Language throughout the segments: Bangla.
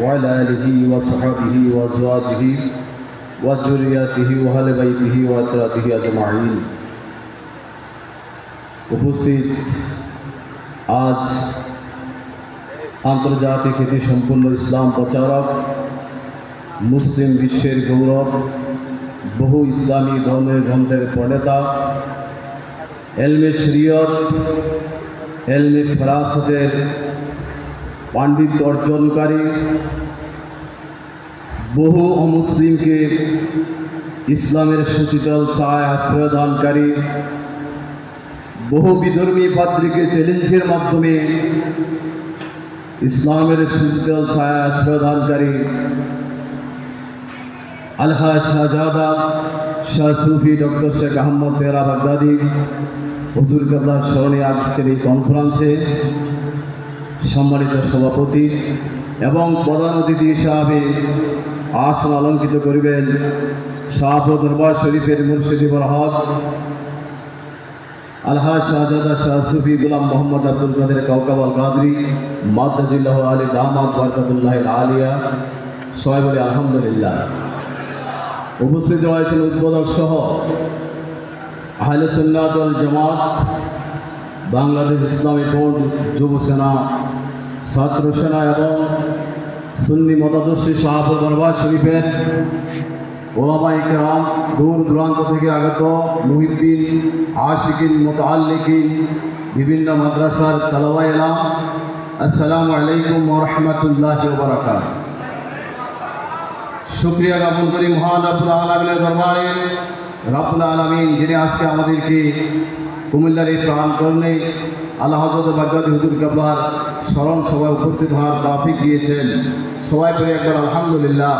وعلى آله وصحبه وأزواجه وذرياته وأهل بيته وأتراته أجمعين উপস্থিত আজ আন্তর্জাতিক খ্যাতি সম্পূর্ণ ইসলাম প্রচারক মুসলিম বিশ্বের গৌরব বহু ইসলামী ধর্মের গ্রন্থের প্রণেতা এলমে শরীয়ত এলমে ফেরাসতের পাণ্ডিত্য অর্জনকারী বহু অমুসলিমকে ইসলামের সুচিতল ছায় আশ্রয়দানকারী, বহু বিধর্মী পাত্রীকে চ্যালেঞ্জের মাধ্যমে ইসলামের সুশীতল ছায়া আশ্রয়দানকারী আলহা শাহজাদা, শাহ সুফি ডক্টর শেখ আহমদ তেরা বাগদাদি হুজুর কাবলার স্মরণে আজকের এই কনফারেন্সে সম্মানিত সভাপতি এবং প্রধান অতিথি হিসাবে আসন অলঙ্কিত করিবেন শাহ দরবার শরীফের মুর্শিদি বরহদ আলহা শাহজাদা শাহ সুফি গুলাম মোহাম্মদ আব্দুল কাদের কাউকাবাল কাদরি মাদ্দাজিল্লাহ আলী দামাদ বরকাতুল্লাহ আলিয়া। সবাই বলে আলহামদুলিল্লাহ। উপস্থিত রয়েছেন উদ্বোধক সহ আহলে সুন্নাতুল জামাত, বাংলাদেশ ইসলামী বোর্ড যুব সেনা ছাত্র সেনা এবং সুন্নি মতাদর্শী শাহাব দরবার শরীফের ওলামাই কেরাম দূর দূরান্ত থেকে আগত মুহিদ্দিন, আশিকিন মোতাল্লিকিন বিভিন্ন মাদ্রাসার তালাওয়া এলাম আসসালামু আলাইকুম রহমতুল্লাহ বরাকাত শুক্রিয়া জ্ঞাপন করি মহান রাবুল আলমিনের দরবারে। রাবুল আলমিন যিনি আজকে আমাদেরকে কুমিল্লার এই প্রাণ করণে আল্লাহ হজরত বাজাদ হুজুর কাবলার স্মরণ সভায় উপস্থিত হওয়ার তাফিক দিয়েছেন। সবাই পরে একবার আলহামদুলিল্লাহ।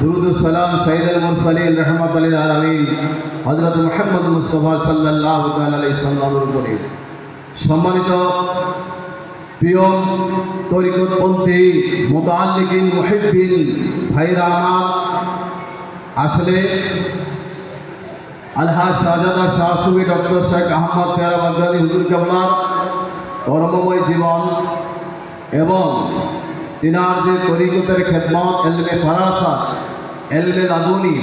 দুরুদ সালাম সাইদ আল মুরসালিন রহমত আলী আলমিন হজরত মোহাম্মদ মুস্তফা সাল্লাহ আলাই সাল্লামের উপরে। সম্মানিত প্রিয় তরিকতপন্থী মোতাল্লিকিন মুহিদ্দিন ভাইরা আসলে শাহজাদা শাহসুবি ডক্টর শেখ আহমদ পেয়ারা হুজুর কেবলার কর্মময় জীবন এবং তিনার যে তরিকতের খেদমত, এলমে ফারাসা, এলমে লাদুনি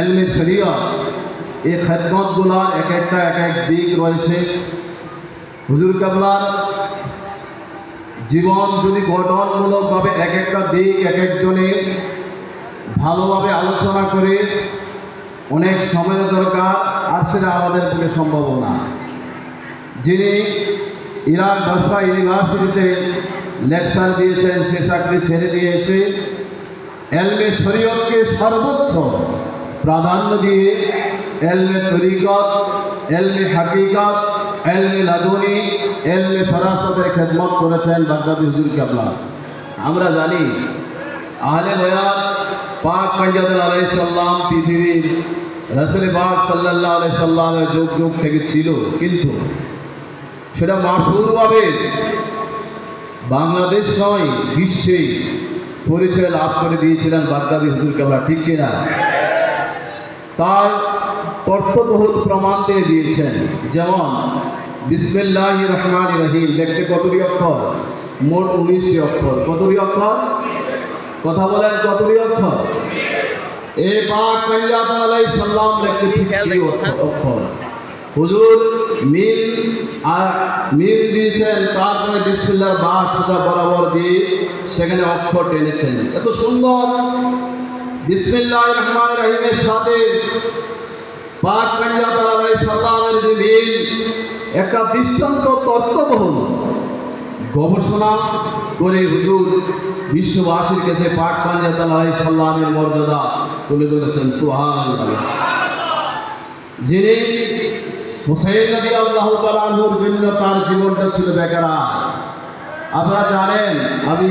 এলমে শরিয়ত এই খেদমতগুলার এক একটা, এক এক দিক রয়েছে। হুজুর কেবলার জীবন যদি গঠনমূলকভাবে এক একটা দিক, এক একজনে ভালোভাবে আলোচনা করে অনেক সময়ের দরকার, আর সেটা আমাদের পক্ষে সম্ভব না। যিনি ইরাক ভাষা ইউনিভার্সিটিতে লেকচার দিয়েছেন, সে চাকরি ছেড়ে দিয়ে এসে এলমে শরীয়তকে সর্বোচ্চ প্রাধান্য দিয়ে এলমে তরিকত, এলমে হাকিকত, এলমে লাদুনি, এলমে ফরাসতের খেদমত করেছেন বাগদাদি হুজুর কেবলা। আমরা জানি, আহলে বয়ান পাক পঞ্জাদুল আলাই সাল্লাম পৃথিবীর রসুল পাক সাল্লাহ আলাই সাল্লামের যুগ যুগ থেকে ছিল, কিন্তু সেটা মাসুরভাবে বাংলাদেশ নয়, বিশ্বে পরিচয় লাভ করে দিয়েছিলেন বাগদাদি হুজুর কেবলা ঠিক কিনা? তার তর্থবহুল প্রমাণ দিয়ে দিয়েছেন, যেমন বিসমিল্লাহ রহমান রহিম, দেখতে কতটি অক্ষর? মোট উনিশটি অক্ষর। কতটি অক্ষর? কথা বলেন কতটি অক্ষর এ পাক পাঞ্জাব আলাই সাল্লাম দেখতে ঠিক সেই অক্ষর হুজুর মিল আর মিল দিয়েছেন তারপরে বিসমিল্লার বা সুতা বরাবর দিয়ে সেখানে অক্ষর টেনেছেন। এত সুন্দর। বিসমিল্লাহ রহমান রহিমের সাথে পাক পাঞ্জাব আলাই সাল্লামের যে মিল একটা দৃষ্টান্ত তত্ত্ববহুল গবেষণা করে হুজুর বিশ্ববাসীর কাছে পাক পাঞ্জাব আলাই সাল্লামের মর্যাদা তুলে ধরেছেন সুহান যিনি হুসাইন নবী আল্লাহ তালাহুর জন্য তার জীবনটা ছিল বেকারা। আপনারা জানেন, আমি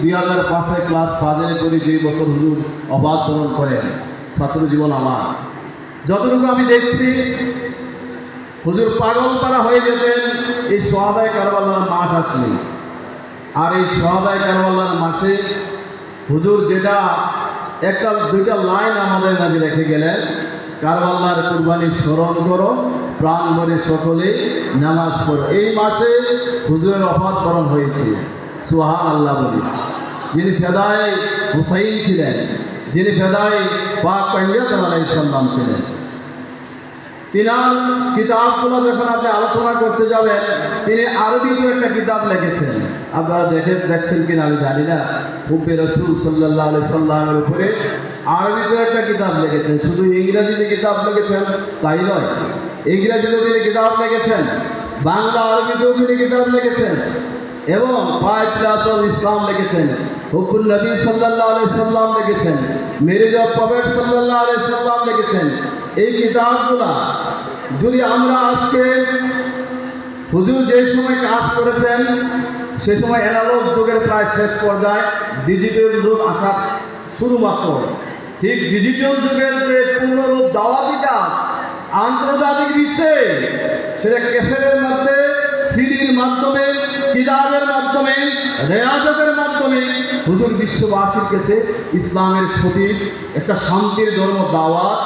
দুই হাজার পাঁচে ক্লাস ফাজেল করি দুই বছর হুজুর অবাধ পালন করেন, ছাত্র জীবন আমার। যতটুকু আমি দেখছি, হুজুর পাগল পারা হয়ে যেতেন এই সোহাদায় কারবালার মাস আসলে। আর এই সোহাদায় কারবালার মাসে হুজুর যেটা একটা দুইটা লাইন আমাদের মাঝে রেখে গেলেন কারবাল্লার কুরবানি স্মরণ করো, প্রাণ ভরে সকলে নামাজ পড়ো। এই মাসে হুজুরের অফাত করণ হয়েছে সুহান আল্লাহ বলি। যিনি ফেদায় হুসাইন ছিলেন, যিনি ফেদায় পাক পাঞ্জাত আলাইসাল্লাম ছিলেন। তিনার কিতাবগুলো যখন আপনি আলোচনা করতে যাবেন, তিনি আরবিতে একটা কিতাব লিখেছেন। আপনারা দেখে দেখছেন কিনা আমি জানি না। হুব্বে রসুল সাল্লাহ আলি সাল্লামের উপরে আরবিতে একটা কিতাব লিখেছেন। শুধু ইংরেজিতে কিতাব লিখেছেন, তাই নয় ইংরেজিতে তিনি কিতাব লিখেছেন, বাংলা আরবিতেও তিনি কিতাব লিখেছেন এবং ফাইভ ক্লাস অফ ইসলাম লিখেছেন হুকুল নবী সাল্লাহ আলি সাল্লাম লিখেছেন, মেরিজ অফ প্রফেট সাল্লাহ আলি সাল্লাম লিখেছেন এই কিতাবগুলা যদি আমরা আজকে হুজুর যে সময় কাজ করেছেন, সে সময় অ্যানালগ যুগের প্রায় শেষ পর্যায়ে ডিজিটাল যুগ আসা শুরুমাত্র ঠিক ডিজিটাল যুগের যে পূর্ণরূপ দাওয়াতি কাজ আন্তর্জাতিক বিশ্বে, সেটা ক্যাসেটের মধ্যে সিডির মাধ্যমে, কিতাবের মাধ্যমে, রেয়াজতের মাধ্যমে হুজুর বিশ্ববাসীর কাছে ইসলামের সঠিক একটা শান্তির ধর্ম দাওয়াত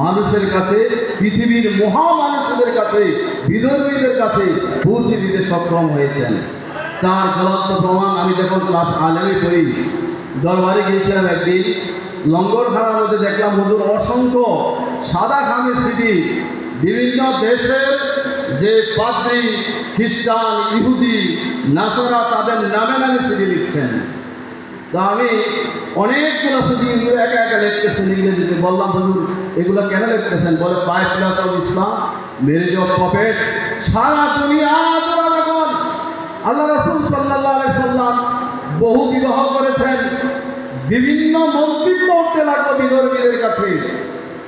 মানুষের কাছে, পৃথিবীর মহামানুষদের কাছে, বিধর্মীদের কাছে পৌঁছে দিতে সক্ষম হয়েছেন। তার জ্বলন্ত প্রমাণ আমি যখন ক্লাস আলেমে পড়ি, দরবারে গিয়েছিলাম একদিন লঙ্গরখানার মধ্যে দেখলাম, হুজুর, অসংখ্য সাদা খামের স্মৃতি বিভিন্ন দেশের যে পাদ্রী, খ্রিস্টান, ইহুদি, নাসারা তাদের নামে নামে স্মৃতি লিখছেন। আমি অনেকগুলো সুযোগ এগুলো একা একা লিখতেছেন ইংরেজিতে বললাম, হুজুর, এগুলো কেন লিখতেছেন বলে five plus of Islam marriage of prophet সারা দুনিয়া আল্লাহ রসুল সাল্লাহ সাল্লাম বহু বিবাহ করেছেন, বিভিন্ন মন্তব্য করতে লাগল বিধর্মীদের কাছে।